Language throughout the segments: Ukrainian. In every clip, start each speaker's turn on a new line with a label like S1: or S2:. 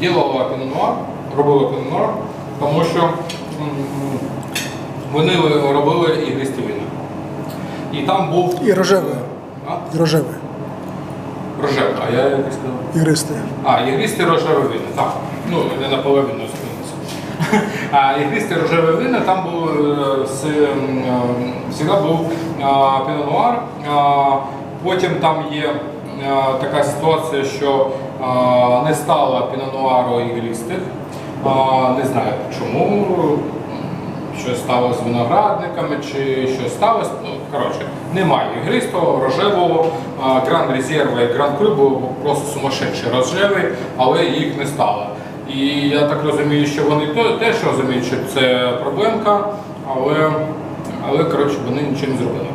S1: ділила пінонуар, робила пінонуар, тому що вони робили ігристі вина. І там був
S2: І рожеве.
S1: А?
S2: І рожеве.
S1: Рожеве, а я якось сказав.
S2: Ігристе.
S1: А, ігристе рожеве вино, так. Ну, не наполовину змінився. А ігристе рожеве вино, там був е, м, е, завжди був пінонуар. Потім там є е, така ситуація, що е, не стало пінонуару ігристих. А, Не знаю чому. Що сталося з виноградниками, чи що сталося. Ну, коротше, немає ігристого, рожевого, а, Гранд Резерва і Гранд Крю просто сумасшедший рожевий, але їх не стало. І я так розумію, що вони теж розуміють, що це проблемка, але, але коротше, вони нічого не зробили.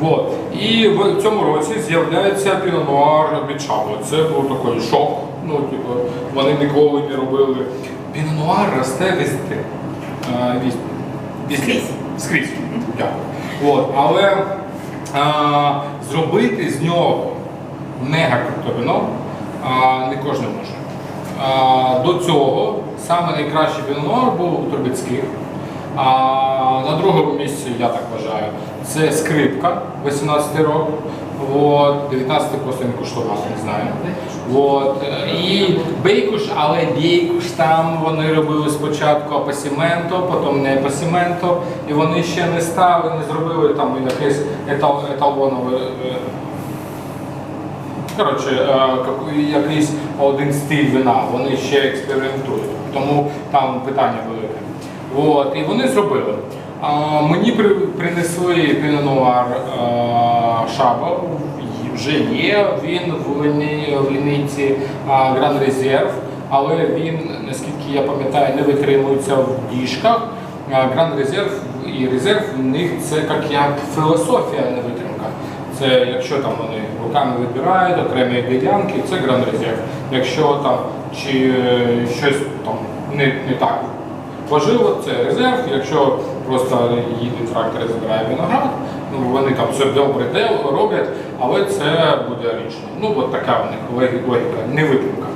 S1: Вот. І в цьому році з'являється пінонуар від Це був такий шок. Ну, типу, вони ніколи не робили. Пінонуар росте везде.
S3: Скрізь.
S1: Скрізь. Дякую. От. Але а, зробити з нього мега вино а, не кожен може. А, до цього саме найкращий пінонуар був у Трубецьких. А на другому місці, я так вважаю, це скрипка 18 років. От, 19 просто не куштував, не знаю. От, е, і бейкуш, але бейкуш там вони робили спочатку апасіменто, потім не апасіменто, і вони ще не стали, не зробили там якесь етал, еталонове. е, Коротше, е, якийсь один стиль вина, вони ще експериментують, тому там питання велике. От, і вони зробили. Мені при, принесли пінонуар Шаба, вже є, він в, ліні, лінійці Гран Резерв, але він, наскільки я пам'ятаю, не витримується в діжках. Гран Резерв і резерв в них це як, як філософія не витримка. Це якщо там вони руками вибирають окремі ділянки, це гран резерв. Якщо там чи е, щось там не, не так важливо, це резерв. Якщо просто їде трактор і збирає виноград, ну вони там все добре роблять, але це буде річно. Ну от така в них логі- логіка, не витримка.